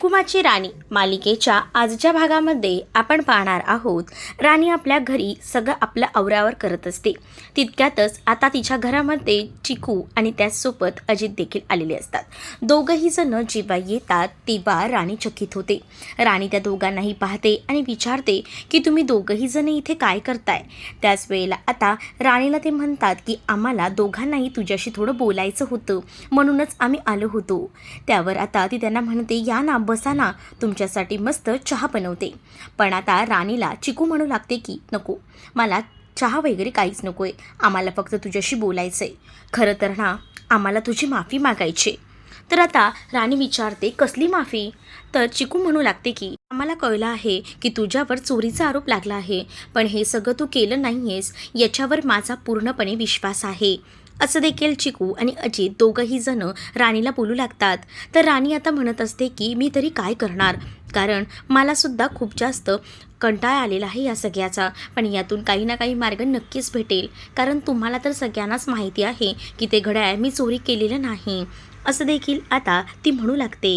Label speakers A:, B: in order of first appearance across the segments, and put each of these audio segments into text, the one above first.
A: कुमाची राणी मालिकेच्या आजच्या भागामध्ये आपण पाहणार आहोत. राणी आपल्या घरी सगळं आपल्या आवरावर करत असते. तितक्यातच आता तिच्या घरामध्ये चिकू आणि त्याचसोबत अजित देखील आलेले असतात. दोघंही जण जेव्हा येतात तेव्हा राणी चकित होते. राणी त्या दोघांनाही पाहते आणि विचारते की तुम्ही दोघंही जण इथे काय करताय? त्याच वेळेला आता राणीला ते म्हणतात की आम्हाला दोघांनाही तुझ्याशी थोडं बोलायचं होतं. म्हणूनच आम्ही आलो होतो. त्यावर आता ती त्यांना म्हणते या ना बसा ना तुमच्यासाठी मस्त चहा बनवते. पण आता राणीला चिकू म्हणू लागते की नको. मला चहा वगैरे काहीच नको आहे आम्हाला फक्त तुझ्याशी बोलायचं आहे खरं तर ना आम्हाला तुझी माफी मागायची तर आता राणी विचारते कसली माफी? तर चिकू म्हणू लागते की आम्हाला कळलं आहे की तुझ्यावर चोरीचा आरोप लागला आहे. पण हे सगळं तू केलं नाही आहेस याच्यावर माझा पूर्णपणे विश्वास आहे. असं देखील चिकू आणि अजित दोघंही जण राणीला बोलू लागतात. तर राणी आता म्हणत असते की मी तरी काय करणार? कारण मला सुद्धा खूप जास्त कंटाळा आलेला आहे या सगळ्याचा. पण यातून काही ना काही मार्ग नक्कीच भेटेल. कारण तुम्हाला तर सगळ्यांनाच माहिती आहे की ते घड्याळ मी चोरी केलेलं नाही. असं देखील आता ती म्हणू लागते.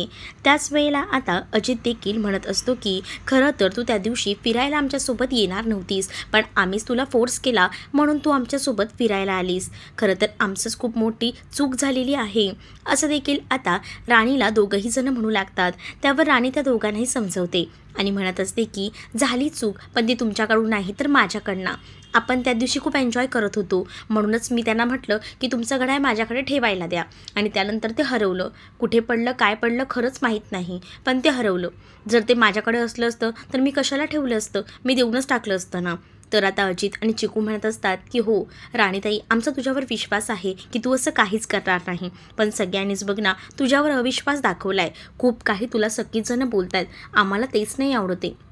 A: त्याच वेळेला आता अजित देखील म्हणत असतो की खरं तर तू त्या दिवशी फिरायला आमच्यासोबत येणार नव्हतीस पण आम्हीच तुला फोर्स केला म्हणून तू आमच्यासोबत फिरायला आलीस. खरं तर आमचंच खूप मोठी चूक झालेली आहे. असं देखील आता राणीला दोघंही जण म्हणू लागतात. त्यावर राणी त्या दोघांनाही समजवते आणि म्हणत असते की झाली चूक पण ती तुमच्याकडून नाही तर माझ्याकडनं. आपण त्या दिवशी खूप एन्जॉय करत होतो. म्हणूनच मी त्यांना म्हटलं की तुमचं घड्याळ माझ्याकडे ठेवायला द्या. आणि त्यानंतर ते हरवलं. कुठे पडलं काय पडलं खरंच माहीत नाही. पण ते हरवलं. जर ते माझ्याकडे असलं असतं तर मी कशाला ठेवलं असतं? मी देऊनच टाकलं असतं ना? तर आता अजित आणि चिकू म्हणत असतात की हो राणीताई आमचा तुझ्यावर विश्वास आहे की तू असं काहीच करणार नाही. पण सगळ्यांनीच बघ ना तुझ्यावर अविश्वास दाखवला आहे खूप काही तुला सगळीजणं बोलत आहेत आम्हाला तेच नाही आवडते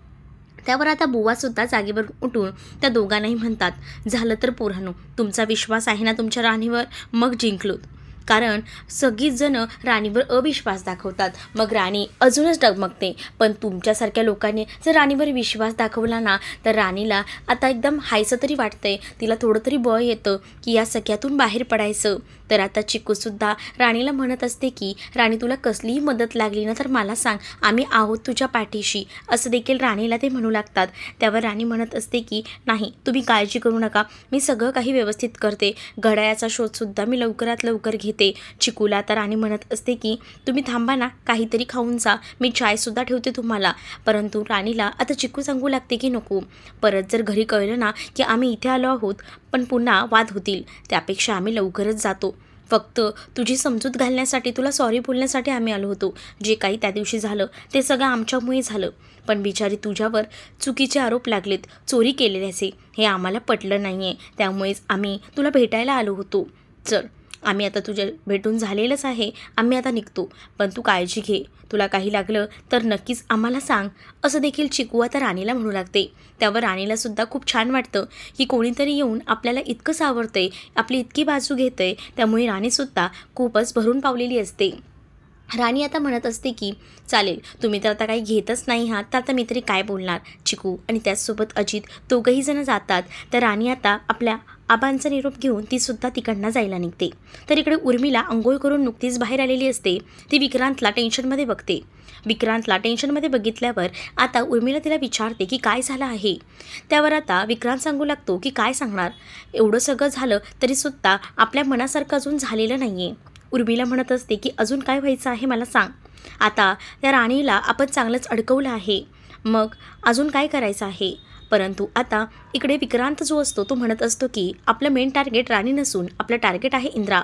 A: त्यावर आता बुवासुद्धा जागेवर उठून त्या दोघांनाही म्हणतात झालं तर पोरांनो तुमचा विश्वास आहे ना तुमच्या राणीवर? मग जिंकलोत. कारण सगळीच जणं राणीवर अविश्वास दाखवतात. मग राणी अजूनच डगमगते. पण तुमच्यासारख्या लोकांनी जर राणीवर विश्वास दाखवला ना तर राणीला आता एकदम हायचं तरी वाटतंय. तिला थोडं तरी बळ येतं की या सगळ्यातून बाहेर पडायचं. तर आता चिकूसुद्धा राणीला म्हणत असते की राणी तुला कसलीही मदत लागली ना तर मला सांग आम्ही आहोत तुझ्या पाठीशी. असं देखील राणीला ते म्हणू लागतात. त्यावर राणी म्हणत असते की नाही तुम्ही काळजी करू नका. मी सगळं काही व्यवस्थित करते. घड्याळाचा शोधसुद्धा मी लवकरात लवकर घेते. चिकूला तर राणी म्हणत असते की तुम्ही थांबा ना काहीतरी खाऊन जा. मी चायसुद्धा ठेवते तुम्हाला. परंतु राणीला आता चिकू सांगू लागते की नको. परत जर घरी कळलं ना की आम्ही इथे आलो आहोत पण पुन्हा वाद होतील. त्यापेक्षा आम्ही लवकरच जातो. फक्त तुझी समजूत घालण्यासाठी तुला सॉरी बोलण्यासाठी आम्ही आलो होतो. जे काही त्या दिवशी झालं ते सगळं आमच्यामुळे झालं. पण बिचारी तुझ्यावर चुकीचे आरोप लागलेत. चोरी केलेल्याचे हे आम्हाला पटलं नाही आहे त्यामुळेच आम्ही तुला भेटायला आलो होतो. चल. आम्ही आता तुझ्या भेटून झालेलंच आहे आम्ही आता निघतो. पण तू काळजी घे. तुला काही लागलं तर नक्कीच आम्हाला सांग. असं देखील चिकू आता राणीला म्हणू लागते. त्यावर राणीलासुद्धा खूप छान वाटतं की कोणीतरी येऊन आपल्याला इतकंच सावरतंय आपली इतकी बाजू घेतंय. त्यामुळे राणीसुद्धा खूपच भरून पावलेली असते. राणी आता म्हणत असते की चालेल तुम्ही तर आता काही घेतच नाही आहात तर आता मी तरी काय बोलणार? चिकू आणि त्याचसोबत अजित दोघंही जण जातात. तर राणी आता आपल्या आबांचा निरोप घेऊन ती सुद्धा तिकडनं जायला निघते. तर इकडे उर्मिला आंघोळ करून नुकतीच बाहेर आलेली असते. ती विक्रांतला टेन्शनमध्ये बघते. विक्रांतला टेन्शनमध्ये बघितल्यावर आता उर्मिला तिला विचारते की काय झालं आहे? त्यावर आता विक्रांत सांगू लागतो की काय सांगणार? एवढं सगळं झालं तरीसुद्धा आपल्या मनासारखं अजून झालेलं नाही आहे उर्मिला म्हणत असते की अजून काय व्हायचं आहे मला सांग. आता त्या राणीला आपण चांगलंच अडकवलं आहे. मग अजून काय करायचं आहे? परंतु आता इकडे विक्रांत जो असतो तो म्हणत असतो की आपलं मेन टार्गेट राणी नसून आपलं टार्गेट आहे इंद्रा.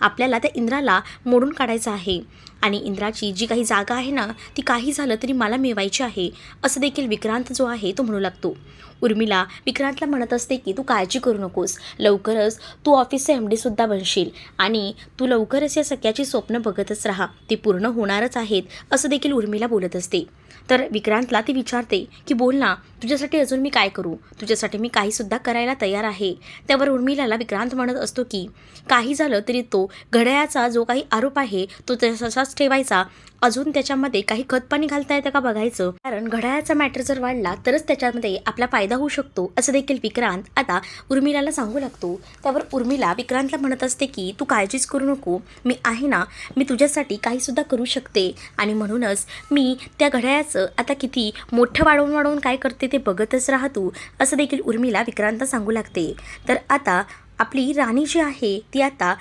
A: आपल्याला त्या इंद्राला मोडून काढायचं आहे. आणि इंद्राची जी काही जागा आहे ना ती काही झालं तरी मला मिळवायची आहे. असं देखील विक्रांत जो आहे तो म्हणू लागतो. उर्मिला विक्रांतला म्हणत असते की तू काळजी करू नकोस. लवकरच तू ऑफिसचा एम डीसुद्धा बनशील. आणि तू लवकरच या सगळ्याची स्वप्न बघतच राहा. ती पूर्ण होणारच आहेत असं देखील उर्मिला बोलत असते. तर विक्रांतला ती विचारते की बोल ना तुझ्यासाठी अजून मी काय करू? तुझ्यासाठी मी काहीसुद्धा करायला तयार आहे. त्यावर उर्मिलाला विक्रांत म्हणत असतो की काही झालं तरी तो घड्याळाचा जो काही आरोप आहे तो तसाच तसाच ठेवायचा अजून त्याच्यामध्ये काही खतपाणी घालता येतं का बघायचं? कारण घड्याळाचा मॅटर जर वाढला तरच त्याच्यामध्ये आपला फायदा होऊ शकतो असं देखील विक्रांत आता उर्मिलाला सांगू लागतो. त्यावर उर्मिला विक्रांतला म्हणत असते की तू काळजीच करू नको. मी आहे ना मी तुझ्यासाठी काहीसुद्धा करू शकते. आणि म्हणूनच मी त्या घड्याळाचं आता किती मोठं वाढवून वाढवून काय करते ते बघतच राहतो असं देखील उर्मिला विक्रांत सांगू लागते. तर आता आपली राणी जी आहे ती आता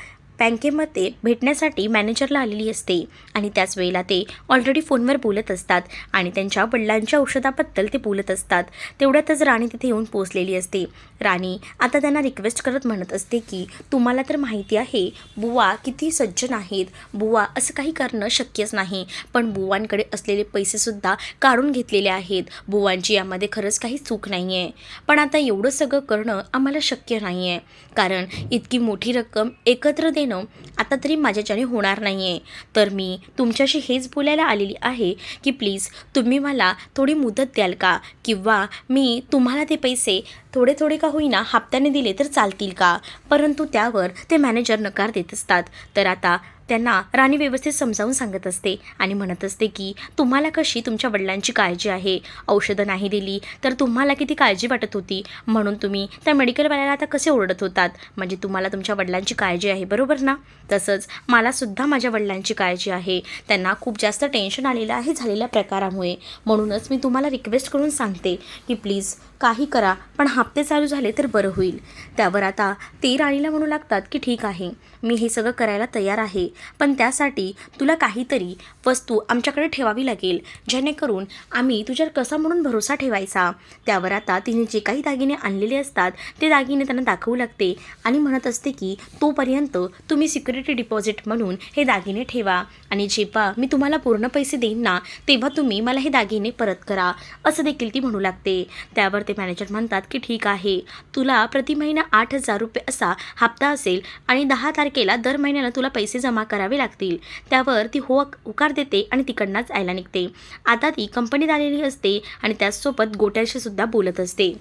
A: बँकेमध्ये भेटण्यासाठी मॅनेजरला आलेली असते आणि त्याच वेळेला ते ऑलरेडी फोनवर बोलत असतात आणि त्यांच्या वडिलांच्या औषधाबद्दल ते बोलत असतात. तेवढ्यातच राणी तिथे येऊन पोचलेली असते. राणी आता त्यांना रिक्वेस्ट करत म्हणत असते की तुम्हाला तर माहिती आहे बुवा किती सज्जन आहेत. बुवा असं काही करणं शक्यच नाही. पण बुवांकडे असलेले पैसेसुद्धा काढून घेतलेले आहेत. बुवांची यामध्ये खरंच काही चूक नाही आहे पण आता एवढं सगळं करणं आम्हाला शक्य नाही आहे कारण इतकी मोठी रक्कम एकत्र देणं आता तरी माझ्याच्याने होणार नाही आहे तर मी तुमच्याशी हेच बोलायला आलेली आहे की प्लीज तुम्ही मला थोडी मुदत द्याल का? किंवा मी तुम्हाला ते पैसे थोडे थोडे का होईना हप्त्याने दिले तर चालतील का? परंतु त्यावर ते मॅनेजर नकार देत असतात. तर आता त्यांना राणी व्यवस्थित समजावून सांगत असते आणि म्हणत असते की तुम्हाला कशी तुमच्या वडिलांची काळजी आहे? औषधं नाही दिली तर तुम्हाला किती काळजी वाटत होती? म्हणून तुम्ही त्या मेडिकलवाल्याला आता कसे ओरडत होतात? म्हणजे तुम्हाला तुमच्या वडिलांची काळजी आहे बरोबर ना? तसंच मलासुद्धा माझ्या वडिलांची काळजी आहे. त्यांना खूप जास्त टेन्शन आलेलं आहे झालेल्या प्रकारामुळे. म्हणूनच मी तुम्हाला रिक्वेस्ट करून सांगते की प्लीज काही करा पण हप्ते चालू झाले तर बरं होईल. त्यावर आता ते राणीला म्हणू लागतात की ठीक आहे. मी हे सगळं करायला तयार आहे. पण त्यासाठी तुला काहीतरी वस्तू आमच्याकडे ठेवावी लागेल. जेणेकरून आम्ही तुझ्यावर कसा म्हणून भरोसा ठेवायचा? त्यावर आता तिने जे काही दागिने आणलेले असतात ते दागिने त्यांना दाखवू लागते आणि म्हणत असते की तोपर्यंत तुम्ही सिक्युरिटी डिपॉझिट म्हणून हे दागिने ठेवा आणि जेव्हा मी तुम्हाला पूर्ण पैसे देईन ना तेव्हा तुम्ही मला हे दागिने परत करा असं देखील ती म्हणू लागते. त्यावर ते मॅनेजर म्हणतात की ठीक आहे तुला प्रति महिना आठ हजार रुपये असा हप्ता असेल आणि दहा तारखेला दर महिन्याला तुला पैसे जमा करावे लागतील. त्यावर ती हो होकार देते आणि तिकडनाच यायला निघते. आता ती कंपनीत आलेली असते आणि त्याचसोबत गोट्याशी सुद्धा बोलत असते.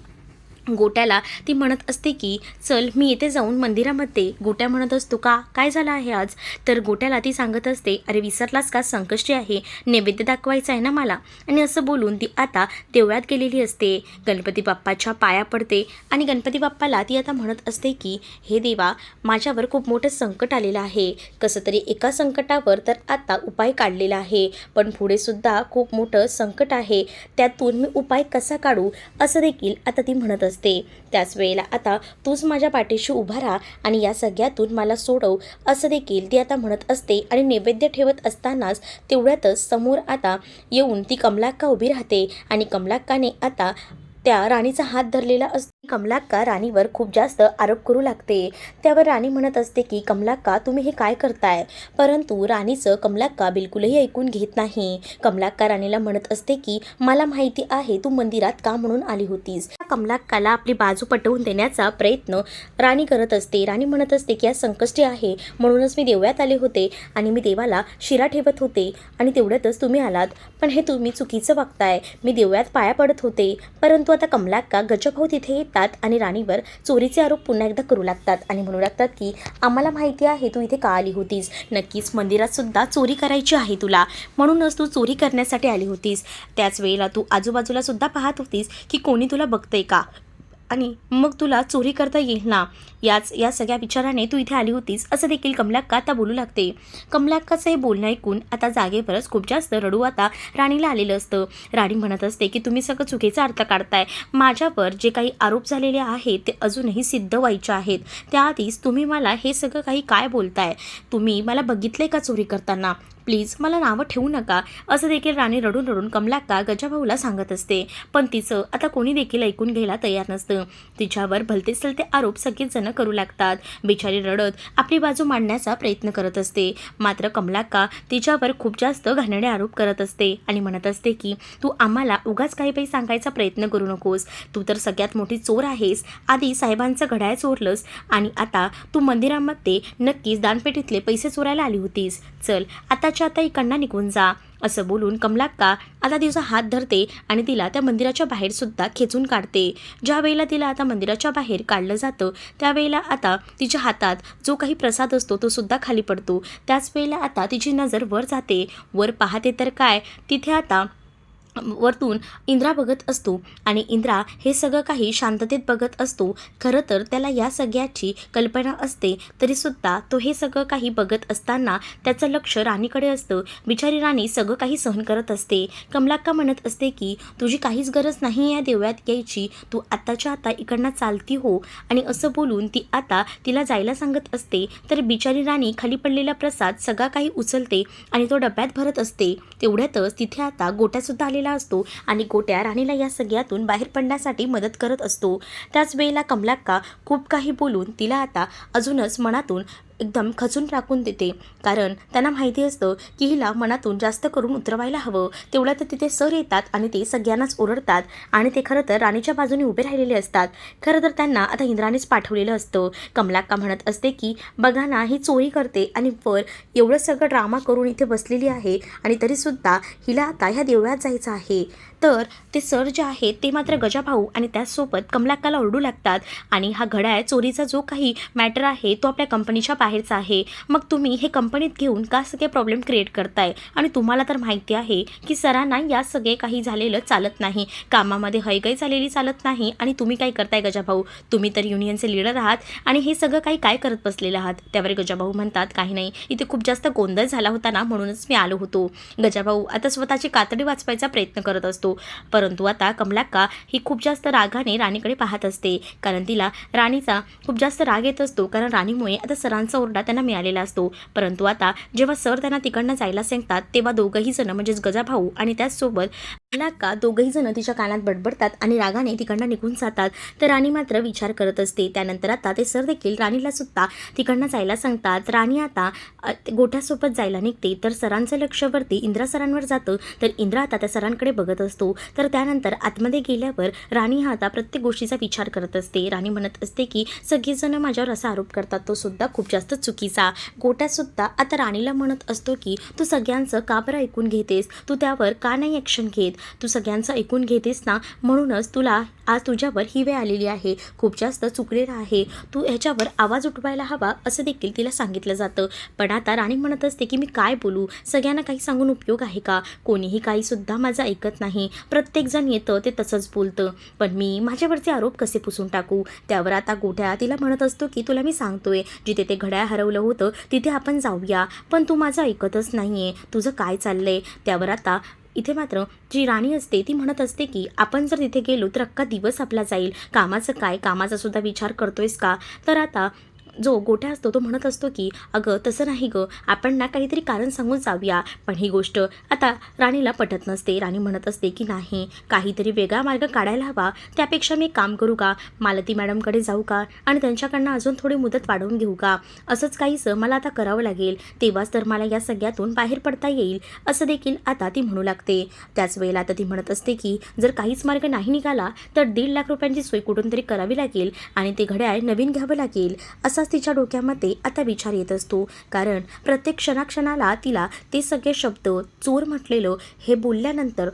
A: गोट्याला ती म्हणत असते की चल मी येथे जाऊन मंदिरामध्ये गोट्या म्हणत असतो का? काय झालं आहे आज? तर गोट्याला ती सांगत असते अरे विसरलास का? संकष्टी आहे. नैवेद्य दाखवायचं आहे ना मला? आणि असं बोलून ती आता देवळात गेलेली असते. गणपती बाप्पाच्या पाया पडते आणि गणपती बाप्पाला ती आता म्हणत असते की हे देवा माझ्यावर खूप मोठं संकट आलेलं आहे. कसं तरी एका संकटावर तर आता उपाय काढलेला आहे. पण पुढे सुद्धा खूप मोठं संकट आहे. त्यातून मी उपाय कसा काढू? असं देखील आता ती म्हणत असते असते त्याच वेळेला आता तूच माझ्या पाठीशी उभा राहा आणि या सगळ्यातून मला सोडव असं देखील ती आता म्हणत असते आणि नैवेद्य ठेवत असतानाच तेवढ्यातच समोर आता येऊन ती कमलाक्का उभी राहते आणि कमलाक्काने आता त्या राणीचा हात धरलेला असतो कमलाक्का राणीवर खूप जास्त आरोप करू लागते. त्यावर राणी म्हणत असते की कमलाक्का तुम्ही हे काय करताय? परंतु राणीचं कमलाक्का बिलकुलही ऐकून घेत नाही. कमलाक्का राणीला म्हणत असते की मला माहिती आहे तू मंदिरात का म्हणून आली होतीस? कमलाक्काला आपली बाजू पटवून देण्याचा प्रयत्न राणी करत असते. राणी म्हणत असते की आज संकष्टी आहे. म्हणूनच मी देवळात आले होते आणि मी देवाला शिरा ठेवत होते आणि तेवढ्यातच तुम्ही आलात. पण हे तुम्ही चुकीचं वागताय. मी देवळात पाया पडत होते. परंतु आता कमलाक्का गजभाऊ हो तिथे येतात आणि राणीवर चोरीचे आरोप पुन्हा एकदा करू लागतात. आणि म्हणू लागतात की आम्हाला माहिती आहे तू इथे का आली होतीस? नक्कीच मंदिरातसुद्धा चोरी करायची आहे तुला. म्हणूनच तू चोरी करण्यासाठी आली होतीस. त्याच वेळेला तू आजूबाजूला सुद्धा पाहत होतीस की कोणी तुला बघतंय का? आणि मग तुला चोरी करता येईल ना? याच या सगळ्या विचाराने तू इथे आली होतीस असं देखील कमलाक्का आता बोलू लागते? कमलाक्काचं हे बोलणं ऐकून आता जागेवरच खूप जास्त रडू आता राणीला आलेलं असतं. राणी म्हणत असते की तुम्ही सगळं चुकीचा अर्थ काढताय. माझ्यावर जे काही आरोप झालेले आहेत ते अजूनही सिद्ध व्हायचे आहेत. त्याआधीच तुम्ही मला हे सगळं काही काय बोलताय? तुम्ही मला बघितलंय का चोरी करताना? प्लीज मला नावं ठेवू नका. असं देखील राणी रडून रडून कमलाक्का गजाभाऊला सांगत असते. पण तिचं आता कोणी देखील ऐकून घ्यायला तयार नसतं. तिच्यावर भलते ते आरोप सगळेच जण करू लागतात. बिचारी रडत आपली बाजू मांडण्याचा प्रयत्न करत असते. मात्र कमलाक्का तिच्यावर खूप जास्त घाणेरडे आरोप करत असते आणि म्हणत असते की तू आम्हाला उगाच काही काही सांगायचा प्रयत्न करू नकोस. तू तर सगळ्यात मोठी चोर आहेस. आधी साहेबांचं घड्याळ चोरलंस आणि आता तू मंदिरामध्ये नक्कीच दानपेटीतले पैसे चोरायला आली होतीस. चल आताच्या आता इकडनं निघून जा. असं बोलून कमलाक्का आता तिचा हात धरते आणि तिला त्या मंदिराच्या बाहेर सुद्धा खेचून काढते. ज्या वेळेला तिला आता मंदिराच्या बाहेर काढलं जातं त्यावेळेला आता तिच्या हातात जो काही प्रसाद असतो तो सुद्धा खाली पडतो. त्याच वेळेला आता तिची नजर वर जाते. वर पाहते तर काय? तिथे आता वरतून इंद्रा बघत असतो. आणि इंद्रा हे सगळं काही शांततेत बघत असतो. खरं तर त्याला या सगळ्याची कल्पना असते. तरीसुद्धा तो हे सगळं काही बघत असताना त्याचं लक्ष राणीकडे असतं. बिचारी राणी सगळं काही सहन करत असते. कमलाक्का म्हणत असते की तुझी काहीच गरज नाही या देवळात यायची. तू आत्ताच्या आता इकडनं चालती हो. आणि असं बोलून ती आता तिला जायला सांगत असते. तर बिचारी राणी खाली पडलेला प्रसाद सगळा काही उचलते आणि तो डब्यात भरत असते. तेवढ्यातच तिथे आता गोट्यासुद्धा आलेला असतो आणि गोट्या राणीला या सगळ्यातून बाहेर पडण्यासाठी मदत करत असतो. त्याच वेळेला कमलाक्का खूप काही बोलून तिला आता अजूनच मनातून एकदम खचून टाकून देते. कारण त्यांना माहिती असतं की हिला मनातून जास्त करून उतरवायला हवं. तेवढ्या तर तिथे सर येतात आणि ते सगळ्यांनाच ओरडतात आणि ते खरं तर राणीच्या बाजूने उभे राहिलेले असतात. खरं तर त्यांना आता इंद्रानेच पाठवलेलं असतं. कमलाक्का म्हणत असते की बघा ना ही चोरी करते आणि वर एवढं सगळं ड्रामा करून इथे बसलेली आहे आणि तरीसुद्धा हिला आता ह्या देवळात जायचं आहे. तर ते सर जे आहेत ते मात्र गजाभाऊ आणि त्याचसोबत कमलाक्काला ओरडू लागतात. आणि हा घड्याळ चोरीचा जो काही मॅटर आहे तो आपल्या कंपनीच्या बाहेरचा आहे. मग तुम्ही हे कंपनीत घेऊन का सगळे प्रॉब्लेम क्रिएट करताय? आणि तुम्हाला तर माहिती आहे की सरांना या सगळे काही झालेलं चालत नाही. कामामध्ये हयगय झालेली चालत नाही आणि तुम्ही काय करताय गजाभाऊ तुम्ही तर युनियनचे लीडर आहात आणि हे सगळं काही काय करत बसलेलं आहात? त्यावर गजाभाऊ म्हणतात काही नाही. इथे खूप जास्त गोंधळ झाला होता ना म्हणूनच मी आलो होतो. गजाभाऊ आता स्वतःची कातडी वाचवायचा प्रयत्न करत असतो. परंतु आता कमलाक्का ही खूप जास्त रागाने राणीकडे पाहत असते. कारण तिला राणीचा खूप जास्त राग येत असतो. कारण राणीमुळे आता सरांचा ओरडा त्यांना मिळालेला असतो. परंतु आता जेव्हा सर त्यांना तिकडनं जायला सांगतात तेव्हा दोघंही जण म्हणजेच गजाभाऊ आणि त्याचसोबत कमलाक्का दोघंही जण तिच्या कानात बडबडतात आणि रागाने तिकडनं निघून जातात. तर राणी मात्र विचार करत असते. त्यानंतर आता ते सर देखील राणीला सुद्धा तिकडनं जायला सांगतात. राणी आता गोठ्यासोबत जायला निघते. तर सरांचं लक्ष वरती इंद्रा सरांवर जातं. तर इंद्रा आता त्या सरांकडे बघत असतो. तर त्यानंतर आतमध्ये गेल्यावर राणी हा आता प्रत्येक गोष्टीचा विचार करत असते. राणी म्हणत असते की सगळेजण माझ्यावर असा आरोप करतात. तो सुद्धा खूप जास्त चुकीचा. गोट्यासुद्धा आता राणीला म्हणत असतो की तू सगळ्यांचं का बरं ऐकून घेतेस? तू त्यावर का नाही ॲक्शन घेत? तू सगळ्यांचं ऐकून घेतेस ना? म्हणूनच तुला आज तुझ्यावर ही वेळ आलेली आहे. खूप जास्त चुकलेला आहे. तू ह्याच्यावर आवाज उठवायला हवा असं देखील तिला सांगितलं जातं. पण आता राणी म्हणत असते की मी काय बोलू? सगळ्यांना काही सांगून उपयोग आहे का? कोणीही काहीसुद्धा माझं ऐकत नाही. प्रत्येकजण येतं ते तसंच बोलतं. पण मी माझ्यावरचे आरोप कसे पुसून टाकू? त्यावर आता गोठ्या तिला म्हणत असतो की तुला मी सांगतोय जिथे ते घड्याळ हरवलं होतं तिथे आपण जाऊया. पण तू माझं ऐकतच नाही आहे तुझं काय चाललंय? त्यावर आता इथे मात्र जी राणी असते ती म्हणत असते की आपण जर तिथे गेलो तर अख्खा दिवस आपला जाईल. कामाचं काय? कामाचा सुद्धा विचार करतोयस का? तर आता जो गोट्या असतो तो म्हणत असतो की अगं तसं नाही गं. आपण ना काहीतरी कारण सांगून जाऊया. पण ही गोष्ट आता राणीला पटत नसते. राणी म्हणत असते की नाही काहीतरी वेगळा मार्ग काढायला हवा. त्यापेक्षा मी एक काम करू का? मालती मॅडमकडे जाऊ का? आणि त्यांच्याकडनं अजून थोडी मुदत वाढवून घेऊ का? असंच काहीसं मला आता करावं लागेल. तेव्हाच तर मला या सगळ्यातून बाहेर पडता येईल. असं देखील आता ती म्हणू लागते. त्याच वेळेला आता ती म्हणत असते की जर काहीच मार्ग नाही निघाला तर दीड लाख रुपयांची सोय कुठून तरी करावी लागेल आणि ते घड्याळ नवीन घ्यावं लागेल. असाच तिच्या डोक्यामध्ये आता विचार येत असतो. कारण प्रत्येक क्षणाक्षणाला तिला ते सगळे शब्द चोर म्हटलेलं हे बोलल्यानंतर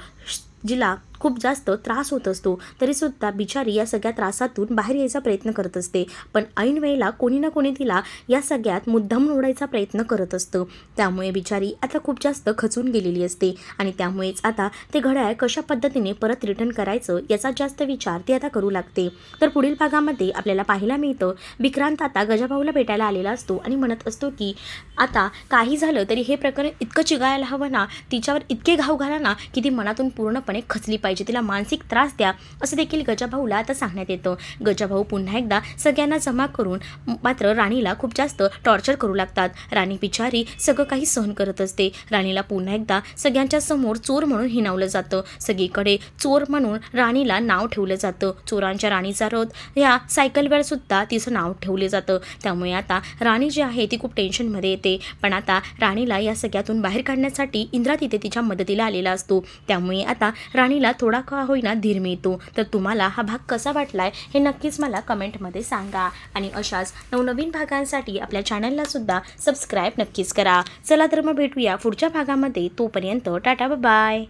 A: जिला खूप जास्त त्रास होत असतो. तरीसुद्धा बिचारी या सगळ्या त्रासातून बाहेर यायचा प्रयत्न करत असते. पण ऐन वेळेला कोणी ना कोणी तिला या सगळ्यात मुद्दाम ओढायचा प्रयत्न करत असतं. त्यामुळे बिचारी आता खूप जास्त खचून गेलेली असते. आणि त्यामुळेच आता ते घड्याळ कशा पद्धतीने परत रिटर्न करायचं याचा जास्त विचार ती आता करू लागते. तर पुढील भागामध्ये आपल्याला पाहायला मिळतं विक्रांत आता गजाभाऊला भेटायला आलेला असतो आणि म्हणत असतो की आता काही झालं तरी हे प्रकरण इतकं चिघायला हवं ना? तिच्यावर इतके घाव घाला ना की ती मनातून पूर्णपणे खचली पाहिजे तिला मानसिक त्रास द्या असं देखील गजाभाऊला आता सांगण्यात येतं. गजाभाऊ पुन्हा एकदा सगळ्यांना जमा करून मात्र राणीला खूप जास्त टॉर्चर करू लागतात. राणी बिचारी सगळं काही सहन करत असते. राणीला पुन्हा एकदा सगळ्यांच्या समोर चोर म्हणून हिनावलं जातं. सगळीकडे चोर म्हणून राणीला नाव ठेवलं जातं. चोरांच्या राणीचा रथ ह्या सायकलवर सुद्धा तिचं नाव ठेवलं जातं. त्यामुळे आता राणी जी आहे ती खूप टेन्शनमध्ये येते. पण आता राणीला या सगळ्यातून बाहेर काढण्यासाठी इंद्रा तिथे तिच्या मदतीला आलेला असतो. त्यामुळे आता राणीला थोडा का होईना धीर मिळतो. तर तुम्हाला हा भाग कसा वाटलाय हे नक्कीच मला कमेंटमध्ये सांगा. आणि अशाच नवनवीन भागांसाठी आपल्या चॅनलला सुद्धा सबस्क्राईब नक्कीच करा. चला तर मग भेटूया पुढच्या भागामध्ये. तोपर्यंत टाटा बाय